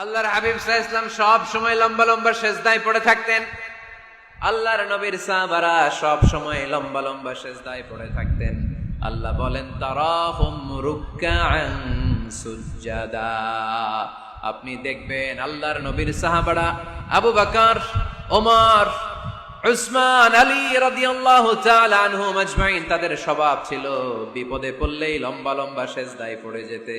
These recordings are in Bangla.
আল্লাহর হাবিব সাহা ইসলাম সব সময় লম্বা লম্বা সেজদায় পড়ে থাকতেন। আল্লাহর নবীর সাহাবারা সব সময় লম্বা লম্বা সেজদায় পড়ে থাকতেন। আল্লাহ বলেন, তারাহুম রুকআন সুজ্জাদা। আপনি দেখবেন আল্লাহর নবীর সাহাবারা আবু বকর, ওমর, উসমান, আলী রাদিয়াল্লাহু তাআলা আজমাইন তাদের স্বভাব ছিল বিপদে পড়লেই লম্বা লম্বা সেজদায় পড়ে যেতে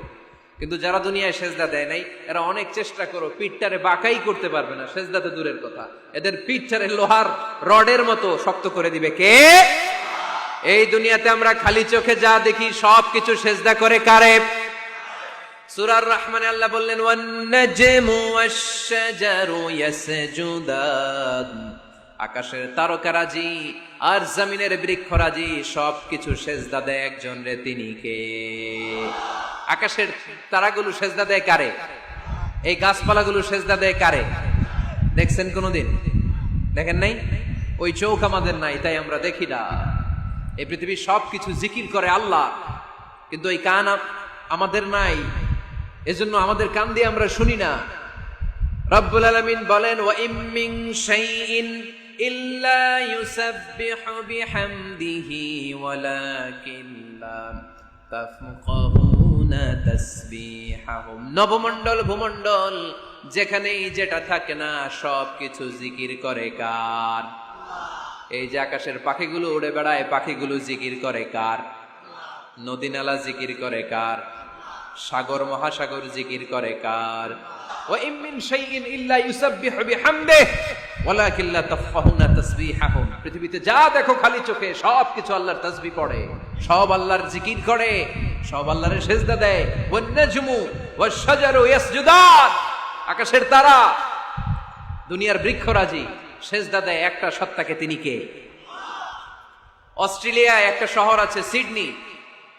কিন্তু যারা দুনিয়ায় সেজদা দেয় নাই, এরা অনেক চেষ্টা করো, পিঠটারে বাঁকাই করতে পারবে না সেজদাতে দূরের কথা। এদের পিঠটারে লোহার রডের মতো শক্ত করে দিবে কে? এই দুনিয়াতে আমরা খালি চোখে যা দেখি সব কিছু সেজদা করে কারে? সুরার রহমানে আল্লাহ বললেন ওয়ান্নাজমু ওয়াশ-শাজারু ইয়াসজুদান। আকাশের তারকারাজি আর জমিনের বৃক্ষরাজি, সবকিছু সেজদা দেয় একজন রে তিনি কে? আকাশের তারাগুলো সেজদা দেয় কারে? এই গাছপালাগুলো সেজদা দেয় কারে? দেখছেন কোনোদিন? দেখেন নাই? ওই চোখ আমাদের নাই, তাই আমরা দেখি না। এই পৃথিবীর সবকিছু জিকির করে আল্লাহ, কিন্তু ওই কান আমাদের নাই। এজন্য আমাদের কান দিয়ে আমরা শুনি না। রব্বুল আলামিন বলেন ইম্মিন শাইইন ইল্লা ইউসাব্বিহু বিহামদিহি ওয়ালাকিন লা তাফকাহুনা তাসবিহাহুম। নবমণ্ডল, ভূমণ্ডল, যেখানেই যেটা থাকে না সব কিছু জিকির করে কার? এই যে আকাশের পাখিগুলো উড়ে বেড়ায়, পাখিগুলো জিকির করে কার? নদী নালা জিকির করে কার? সাগর, মহাসাগর জিকির করে কার? ওয়া ইম মিন শাইইন ইল্লা ইউসাব্বিহু বিহামদিহি। ওয়ালাকিন লা তাফকাহুনা তাসবিহাহুম। পৃথিবীতে যা দেখো খালি চোখে সব কিছু আল্লাহর তাসবিহ পড়ে। সব আল্লাহর জিকির করে, সব আল্লাহর সেজদা দেয়। ওয়ান নাজমু ইয়াসজুদান। আকাশের তারা, দুনিয়ার বৃক্ষরাজি, সেজদা দেয় একটা সত্তাকে তিনি কে? অস্ট্রেলিয়ায় একটা শহর আছে সিডনি।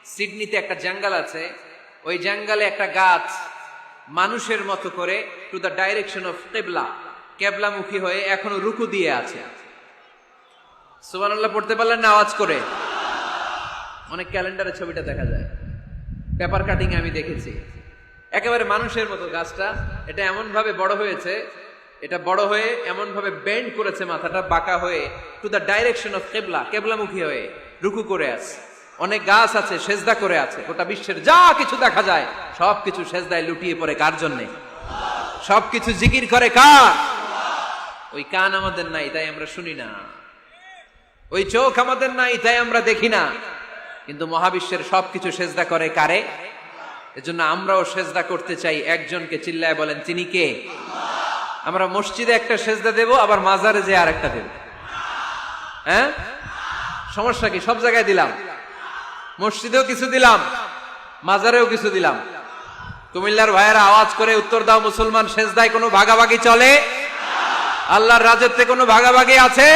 সিডনিতে একটা জঙ্গল আছে। ওই জঙ্গলে একটা গাছ মানুষের মতো করে টু দ্য ডাইরেকশন অফ কেবলা কেবলামুখী হয়ে এখনও রুকু দিয়ে আছে। সুবহানাল্লাহ, পড়তে পারলেন না আওয়াজ করে। অনেক ক্যালেন্ডারের ছবিটা দেখা যায়। পেপার কাটিং আমি দেখেছি। একেবারে মানুষের মতো গাছটা। এটা এমন ভাবে বড় হয়েছে, এটা বড় হয়ে এমন ভাবে বেন্ড করেছে মাথাটা, বাঁকা হয়ে টু দ্য ডাইরেকশন অফ কেবলা, কেবলামুখী হয়ে রুকু করে আছে। অনেক গাছ আছে, সেজদা করে আছে। গোটা বিশ্বের যা কিছু দেখা যায় সব কিছু সেজদায় লুটিয়ে পড়ে কার জন্যে? সব কিছু জিকির করে কার? ওই কান আমাদের নাই, তাই আমরা শুনি না। ওই চোখ আমাদের নাই, তাই আমরা দেখি না। কিন্তু মহাবিশ্বের সবকিছু সেজদা করে কারে? এজন্য আমরাও সেজদা করতে চাই। একজনকে চিল্লায় বলেন, তিনি কে? আমরা মসজিদে একটা সেজদা দেব, আবার মাজারে যে আর একটা দেব। হ্যাঁ? সমস্যা কি? সব জায়গায় দিলাম। মসজিদেও কিছু দিলাম, মাজারেও কিছু দিলাম। কুমিল্লার ভাইয়েরা আওয়াজ করে উত্তর দাও, মুসলমান সেজদায় কোনো ভাগাভাগি চলে? আল্লাহর রাজত্বে কোনো ভাগাভাগি আছে?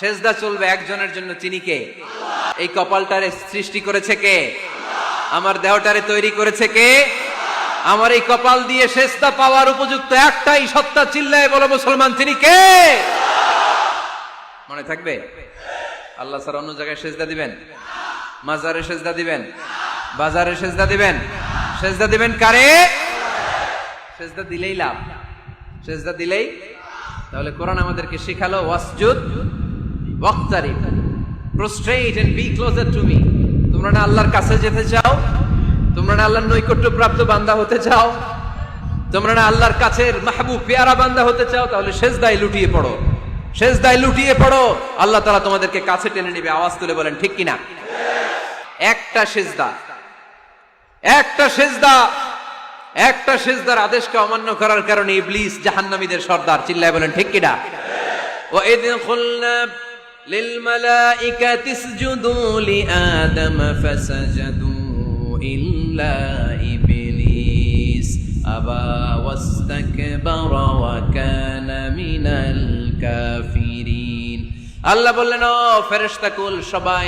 সেজদা চলবে একজনের জন্য, তিনি কে? এই কপালটারে সৃষ্টি করেছে কে? আমার দেহটারে তৈরি করেছে কে? আমার এই কপাল দিয়ে শেষটা পাওয়ার উপযুক্ত একটাই সত্তা চিল্লায় বলো, মুসলমান, তিনি কে? মনে থাকবে? আল্লাহ স্যার অন্য জায়গায় সেজদা দিবেন? মাজারে সেজদা দিবেন? বাজারে সেজদা দিবেন? সেজদা দিবেন কারে? সেজদা দিলেই লাভ। সেজদা দিলেই? তাহলে কোরআন আমাদেরকে শিখালো, ওয়াসজুদ ওয়াক্তারিব prostrate and be closer to me. তোমরা না আল্লাহর কাছে যেতে চাও? তোমরা না আল্লাহর নৈকট্য প্রাপ্ত বান্দা হতে চাও? তোমরা না আল্লাহর কাছের মাহবুব, পেয়ারা বান্দা হতে চাও? তাহলে সেজদায় লুটিয়ে পড়ো। সেজদায় লুটিয়ে পড়ো। আল্লাহ তাআলা তোমাদেরকে কাছে টেনে নেবে, আওয়াজ তুলে বলেন, ঠিক কিনা? একটা সেজদা একটা সেজদা। একটা সেজদার আদেশকে অমান্য করার কারণে ইবলিস জাহান্নামীদের সর্দার চিল্লায় বলেন ঠিক কিনা وإذ قلنا للملائكة اسجدوا لآدم فسجدوا إلا إبليس أبى واستكبر وكان من الكافرين আল্লাহ বললেন ও ফেরেশতা কুল সবাই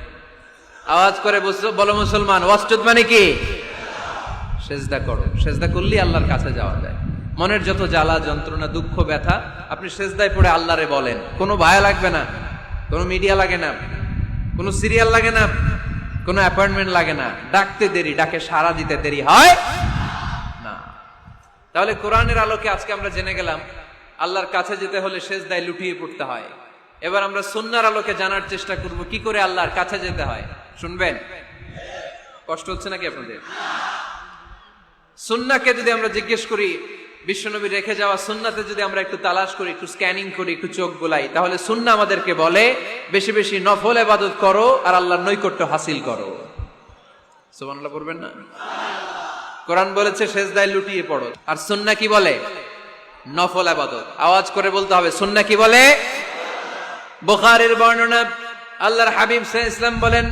আওয়াজ করে বলো মুসলমান, ওয়াসজুদ মানে কি? সেজদা করো। সেজদা করলেই আল্লাহর কাছে যাওয়া যায়। মনের যত জ্বালা, যন্ত্রণা, দুঃখ, ব্যথা, আপনি সেজদায় পড়ে আল্লাহরে বলেন। কোনো ভায়া লাগবে না, কোনো মিডিয়া লাগে না, কোনো সিরিয়াল লাগে না, কোনো অ্যাপয়েন্টমেন্ট লাগে না। ডাকতে দেরি, ডাকে সারা দিতে দেরি হয় না। তাহলে কোরআনের আলোকে আজকে আমরা জেনে গেলাম, আল্লাহর কাছে যেতে হলে সেজদায় লুটিয়ে পড়তে হয়। এবার আমরা সুন্নার আলোকে জানার চেষ্টা করব, কি করে আল্লাহর কাছে যেতে হয়? শুনবেন। কষ্ট হচ্ছে নাকি আপনাদের? সুন্নাকে যদি আমরা জিজ্ঞেস করি, বিশ্বনবী রেখে যাওয়া সুন্নাতে যদি আমরা একটু তালাশ করি, একটু স্ক্যানিং করি, একটু চোখ বোলাই, তাহলে সুন্না আমাদেরকে বলে, বেশি বেশি নফল এবাদত করো আর আল্লাহর নৈকট্য হাসিল করো। পড়বেন না? কোরআন বলেছে, সেজদায় লুটিয়ে পড়ো। আর সুন্না কি বলে? নফল আবাদত আওয়াজ করে বলতে হবে সুন্না কি বলে? বুখারীর বর্ণনা, আল্লাহর হাবিব সাল্লাল্লাহু ইসলাম বলেন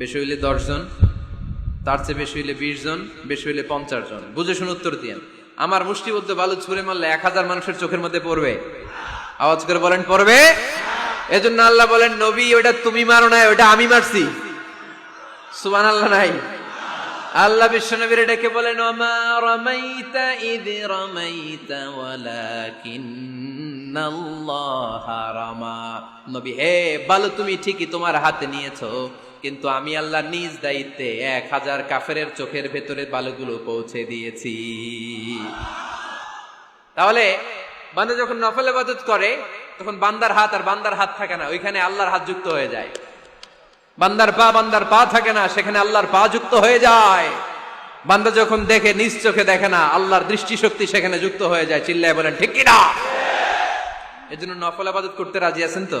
বেশি হইলে দশজন, তার চেয়ে বেশি হইলে বিশ জন বেশি হইলে পঞ্চাশ জন বুঝে শুনে উত্তর দিয়েন। আমার মুষ্টিবদ্ধ বালু ছুঁড়ে মারলে এক হাজার মানুষের চোখের মধ্যে পড়বে। আওয়াজ করে বলেন, পড়বে? এজন্য আল্লাহ বলেন, নবী, ওটা তুমি মারো নাই ওটা আমি মারছি। সুবান আল্লাহ নাই। আল্লাহ বিশ্বনবীর ডেকে বলেন, ওমা রামাইতা ইদ রামাইতা রামা। নবী হে বালু, তুমি ঠিকই তোমার হাতে নিয়েছো। কিন্তু আমি আল্লাহ নিজ দায়িত্বে এক হাজার কাফেরের চোখের ভেতরে বালুগুলো পৌঁছে দিয়েছি। তাহলে বান্দা যখন নফল ইবাদত করে, তখন বান্দার হাত আর বান্দার হাত থাকে না, ওইখানে আল্লাহর হাত যুক্ত হয়ে যায়। বান্দার পা বান্দার পা থাকে না, সেখানে আল্লাহর পা যুক্ত হয়ে যায়। বান্দা যখন দেখে, নিজ চোখে দেখে না, আল্লাহর দৃষ্টিশক্তি সেখানে যুক্ত হয়ে যায়, চিল্লায় বলেন, ঠিক কিনা এই জন্য নফল আবাদত করতে রাজি আছেন তো?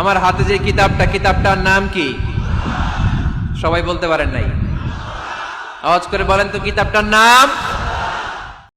আমার হাতে যে কিতাবটা, কিতাবটার নাম কি? সবাই বলতে পারেন নাই। আওয়াজ করে বলেন তো কিতাবটার নাম?